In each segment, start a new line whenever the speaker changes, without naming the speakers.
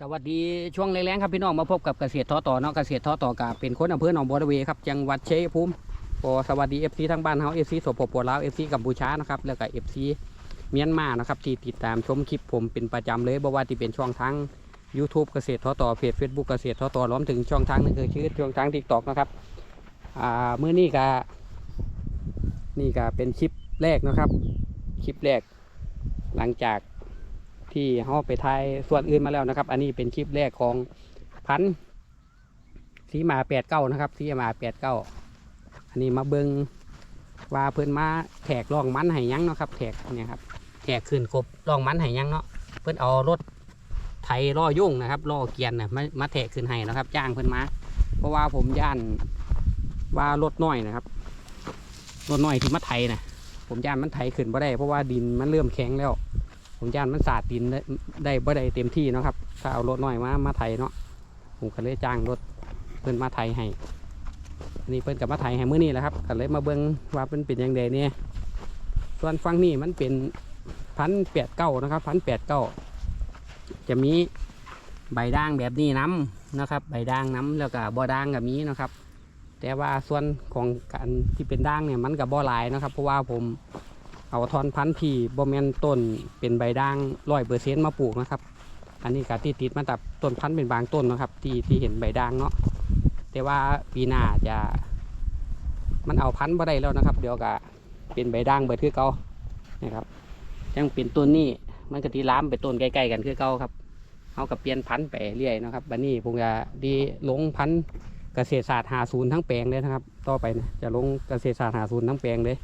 สวัสดีช่วงแรงๆครับพี่น้องมาพบกับเกษตรท้อต่อเนาะเกษตรท้อต่อกับเป็นคนอำเภอหนองบัวระเวครับจังหวัดเชัยภูมิก็สวัสดีเอฟซีทั้งบ้านเฮาเอฟซีสปปลาวเอฟซีกัมพูชานะครับแล้วก็เอฟซีเมียนมานะครับที่ติดตามชมคลิปผมเป็นประจำเลยบ่ว่าที่เป็นช่องทาง YouTube เกษตรท้อต่อเพจ Facebook เกษตรท้อต่อรวมถึงช่องทางนึงคือชื่อช่องทาง TikTok นะครับอ่ามื้อนี้ก็นี่ก็เป็นคลิปแรกนะครับ คลิปแรก หลังจาก ที่เขาไปถ่ายส่วนอื่นมาแล้วนะครับ อันนี้เป็นคลิปแรกของพันธ์สีมาแปดเก้านะครับสีมาแปดเก้าอันนี้มาเบิงว่าเพิ่อนมาแถกร่องมันให้ยังเนาะครับแถกเนี่ยครับแถกขึ้นครบร่องมันให้ยังเนาะเพิ่อนเอารถไถล่อยุ่งนะครับล่อเกียนนะมามาแถกขึ้นให้นะครับจ้างเพิ่อนมา เพราะว่าผมย่านว่ารถน้อยนะครับรถน้อยที่มาไถนะผมย่านมันไถขึ้นบ่ได้เพราะว่าดินมันเริ่มแข็งแล้ว ผมย่านมันสาดดินได้ได้บ่ได้เต็มที่เนาะครับ ถ้าเอารถน้อยมามาไถเนาะผมก็เลยจ้างรถเพิ่อนมาไถให้นนี้เพิ่อนกับมาไถให้เมื้อนี้แหละครับก็เลยมาเบิ่งว่าเป็นเป็นยังไงเนี่ยส่วนฝั่งนี้มันเป็นพันแปดเก้านะครับพันแปดเก้าจะมีใบด่างแบบนี้น้ำนะครับ ใบด่างน้ำแล้วก็บ่อด่างกับมีนะครับ แต่ว่าส่วนของการที่เป็นด่างเนี่ยมันกับบ่หลายนะครับ เพราะว่าผม เอาทอนพันธุ์ที่บอมเมนต้นเป็นใบด่างร้อยเปอร์เซ็นต์มาปลูกนะครับ อันนี้ก็ที่ติดมาจากต้นพันธุ์เป็นบางต้นนะครับ ที่ที่เห็นใบด่างเนาะแต่ว่าปีหน้าจะมันเอาพันธุ์มาได้แล้วนะครับ เดี๋ยวก็เป็นใบด่างเบิดคือเก่านะครับยังเป็นต้นนี้มันก็ตีล้ามไปต้นใกล้ๆกันคือเก่าครับเอากับเปลี่ยนพันธุ์ไปเรื่อยนะครับบันนี้ผมจะดีลงพันธุ์เกษตรศาสตร์หาศูนย์ทั้งแปลงเลยนะครับ ต่อไปนะจะลงเกษตรศาสตร์หาศูนย์ทั้งแปลงเลย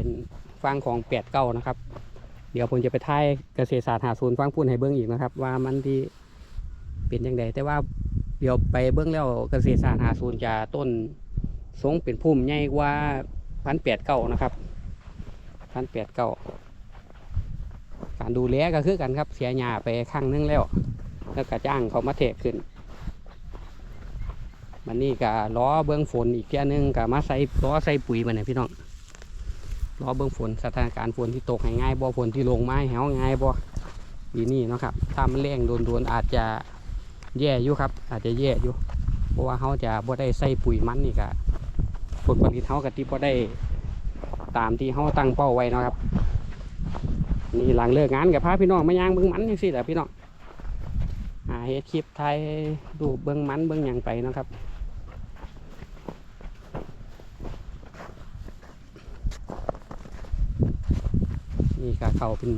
เป็นฟังของแปดเก้านะครับ เดี๋ยวผมจะไปถ่ายเกษตรศาสตร์หาศูนย์ฟังพุ่นให้เบิ้งอีกนะครับ ว่ามันที่เป็นยังไงแต่ว่าเดี๋ยวไปเบิ้งแล้วเกษตรศาสตร์หาศูนย์จะต้นทรงเป็นพุ่มใหญ่กว่าพันแปดเก้านะครับพันแปดเก้าการดูแลก็คือกันครับ เสียหญ้าไปข้างนึงแล้ว แล้วก็จ้างเขามาเทกขึ้นมันนี่ก็ล้อเบื้องฝนอีกแค่นึงก็มาใส่ล้อใส่ปุ๋ยมาเนี่ยพี่น้อง รอเบิ่งฝนสถานการณ์ฝนที่ตกง่ายบ่ฝนที่ลงไมาให้เฮาง่ายบ่ปีนี้เนาะครับถ้ามันแรงโดนๆอาจจะแย่อยู่ครับ อาจจะแย่อยู่ เพราะว่าเฮาจะบ่ได้ใส่ปุ๋ยมันนี่ก็ผลผลิตเฮาก็ที่บ่ได้ตามที่เฮาตั้งเป้าไว้นะครับนี่หลังเลิกงานกับพาพี่น้องมาย่างเบิ่งมันจังซี่แหละพี่น้องหาเฮ็ดคลิปถ่ายรูเบิ่งมันเบิ่งหยังไปนะครับ นี่ก็เขาเป็น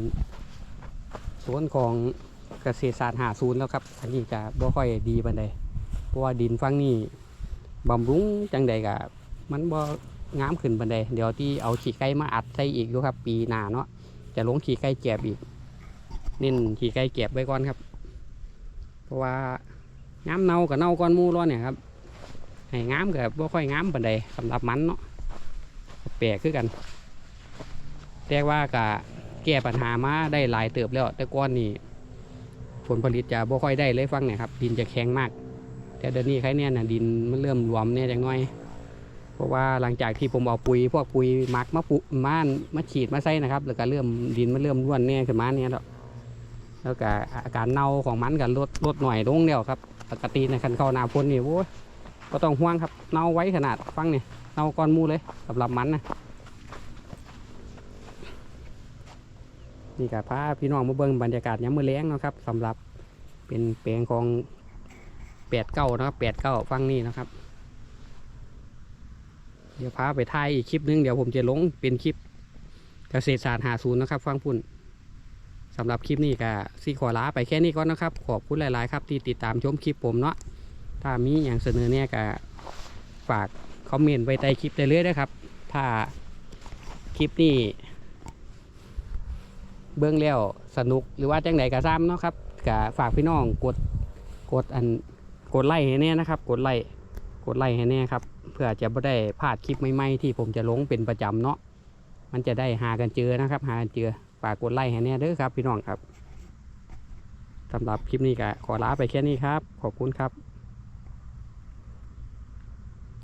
สวนของเกษตรศาสตร์หาศูนย์แล้วครับอันนี้จะบ่ค่อยดีปานใดเพราะว่าดินฟังนี่บำรุงจังใดก็มันบ่งามขึ้นปานใดเดี๋ยวที่เอาขี้ไก่มาอัดใส่อีกอยู่ครับ ปีหน้าเนาะจะลงขี้ไก่แกบอีกเน้นขี้ไก่แกบไว้ก่อนครับ เพราะว่าง้ามเน่ากับเน่าก้อนมูร้อนเนี่ยครับให้งามกับบ่ค่อยงามปานใดสำหรับมันเนาะแปลกคือกัน แต่ว่าก็แก้ปัญหามาได้หลายเติบแล้ว แต่ก่อนนี่ผลผลิตจะบ่ค่อยได้เลยฟังเนี่ยครับ ดินจะแข็งมาก แต่เดี๋ยวนี้ใครเนี่ยนะดินมันเริ่มรวมเนี่ยจังน้อย เพราะว่าหลังจากที่ผมเอาปุ๋ย พวกปุ๋ยหมักมาปุม่านมาฉีดมาใส่นะครับ แล้วก็เริ่มดินมันเริ่มร่วนเนี่ยขึ้นมาเนี่ยแล้วแล้วก็อาการเน่าของมันก็ลดลดหน่อยลงแล้วครับ ปกติในคันเข้านาฝนนี่โว้ยก็ต้องห่วงครับเน่าไว้ขนาดฟังเนี่ยเน่าก้อนมูเลยสำหรับมันนะ นี่ก็พาพี่น้องมาเบิ่งบรรยากาศยามมื้อแล้งนะครับสำหรับเป็นแปลงของแปดเก้านะครับแปดเก้าฟังนี่นะครับ เดี๋ยวพาไปถ่ายอีกคลิปหนึงเดี๋ยวผมจะลงเป็นคลิปเกษตรศาสตร์หาศูนย์นะครับ ฟังพุ่นสำหรับคลิปนี้ก็สีขอลาไปแค่นี้ก่อนนะครับ ขอบคุณหลาย ๆ ครับที่ติดตามชมคลิปผมเนาะถ้ามีอย่างเสนอเนี่ยก็ฝากคอมเมนต์ไว้ใต้คลิปได้เลยนะครับ ถ้าคลิปนี้ เบื้องแล้วสนุกหรือว่าจังไหนก็ซ้ำเนาะครับก็ฝากพี่น้องกดกดอันกดไลค์ให้แน่นะครับ กดไลค์กดไลค์ให้แน่ครับ เพื่อจะไม่ได้พลาดคลิปใหม่ๆที่ผมจะลงเป็นประจำเนาะมันจะได้หากันเจอนะครับ หากันเจอฝากกดไลค์ให้แน่เด้อครับ พี่น้องครับสำหรับคลิปนี้ก็ขอลาไปแค่นี้ครับ ขอบคุณครับ